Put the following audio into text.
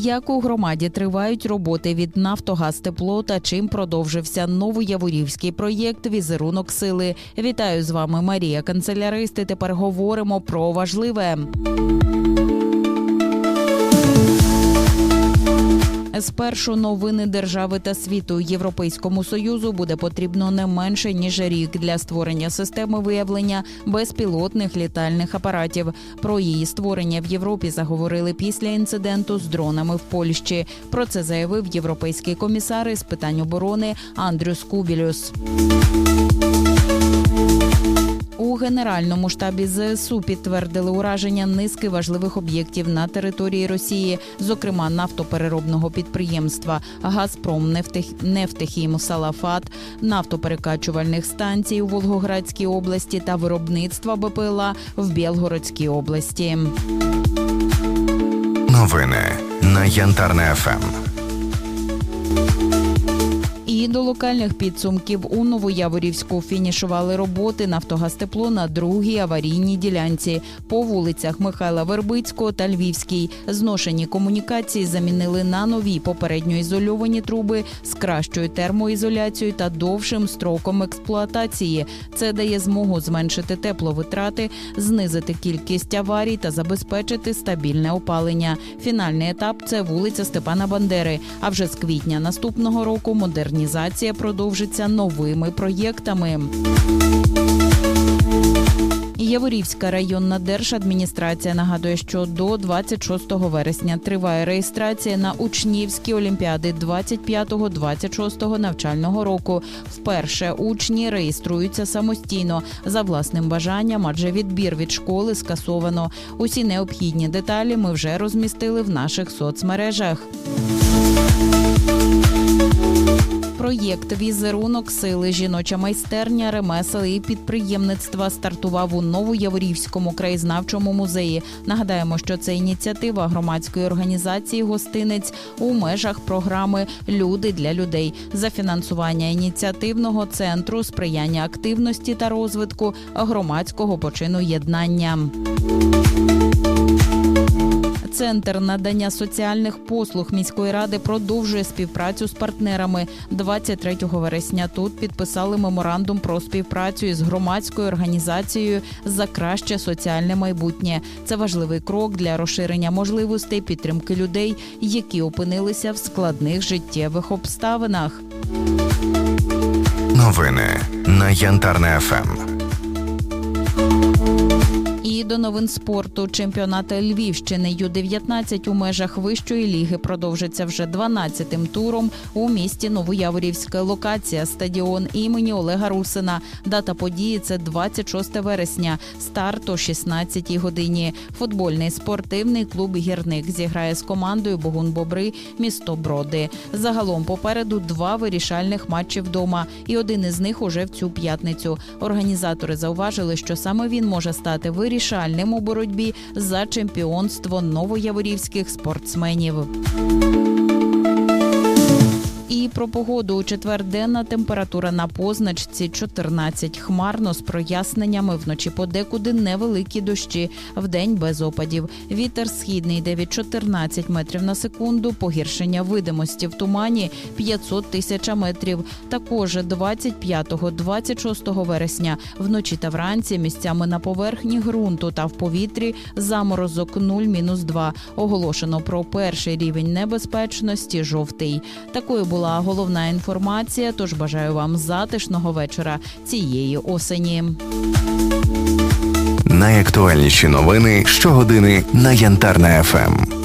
Як у громаді тривають роботи від Нафтогаз Тепло та чим продовжився новояворівський проєкт Візерунок сили. Вітаю з вами Марія Канцелярист. і Тепер говоримо про важливе. Спершу новини держави та світу Європейському союзу буде потрібно не менше ніж рік для створення системи виявлення безпілотних літальних апаратів. Про її створення в Європі заговорили після інциденту з дронами в Польщі. Про це заявив європейський комісар із питань оборони Андрюс Кубілюс. Генеральному штабі ЗСУ підтвердили ураження низки важливих об'єктів на території Росії, зокрема нафтопереробного підприємства Газпром Нефтехім Салафат, нафтоперекачувальних станцій у Волгоградській області та виробництва БПЛА в Білгородській області. Новини на Янтарне ФМ. І до локальних підсумків у Новояворівську фінішували роботи Нафтогаз-Тепло на другій аварійній ділянці по вулицях Михайла Вербицького та Львівській. Зношені комунікації замінили на нові попередньо ізольовані труби з кращою термоізоляцією та довшим строком експлуатації. Це дає змогу зменшити тепловитрати, знизити кількість аварій та забезпечити стабільне опалення. Фінальний етап це вулиця Степана Бандери. А вже з квітня наступного року модернізація продовжиться новими проєктами. Яворівська районна держадміністрація нагадує, що до 26 вересня триває реєстрація на учнівські олімпіади 25-26 навчального року. Вперше учні реєструються самостійно за власним бажанням, адже відбір від школи скасовано. Усі необхідні деталі ми вже розмістили в наших соцмережах. Проєкт Візерунок сили жіноча майстерня, ремесел і підприємництва стартував у Новояворівському краєзнавчому музеї. Нагадаємо, що це ініціатива громадської організації Гостинець у межах програми Люди для людей за фінансування ініціативного центру сприяння активності та розвитку громадського почину єднання. Центр надання соціальних послуг міської ради продовжує співпрацю з партнерами. 23 вересня тут підписали меморандум про співпрацю із громадською організацією за краще соціальне майбутнє. Це важливий крок для розширення можливостей підтримки людей, які опинилися в складних життєвих обставинах. Новини на Янтарне ФМ. До новин спорту чемпіонат Львівщини Ю-19 у межах вищої ліги продовжиться вже 12-тим туром у місті Новояворівська. Локація стадіон імені Олега Русина. Дата події це 26 вересня. Старт о 16-й годині. Футбольний спортивний клуб Гірник зіграє з командою Богун Бобри місто Броди. Загалом попереду два вирішальних матчі вдома, і один із них уже в цю п'ятницю. Організатори зауважили, що саме він може стати вирішальним у боротьбі за чемпіонство новояворівських спортсменів. І про погоду у четвер денна температура на позначці 14 хмарно з проясненнями вночі подекуди невеликі дощі, вдень без опадів. Вітер східний 9-14 метрів на секунду. Погіршення видимості в тумані 500 тисяч метрів. Також 25-26 вересня вночі та вранці місцями на поверхні ґрунту та в повітрі заморозок 0-2. Оголошено про перший рівень небезпечності жовтий. Такою була головна інформація. Тож бажаю вам затишного вечора цієї осені. Найактуальніші новини щогодини на Янтарне ФМ.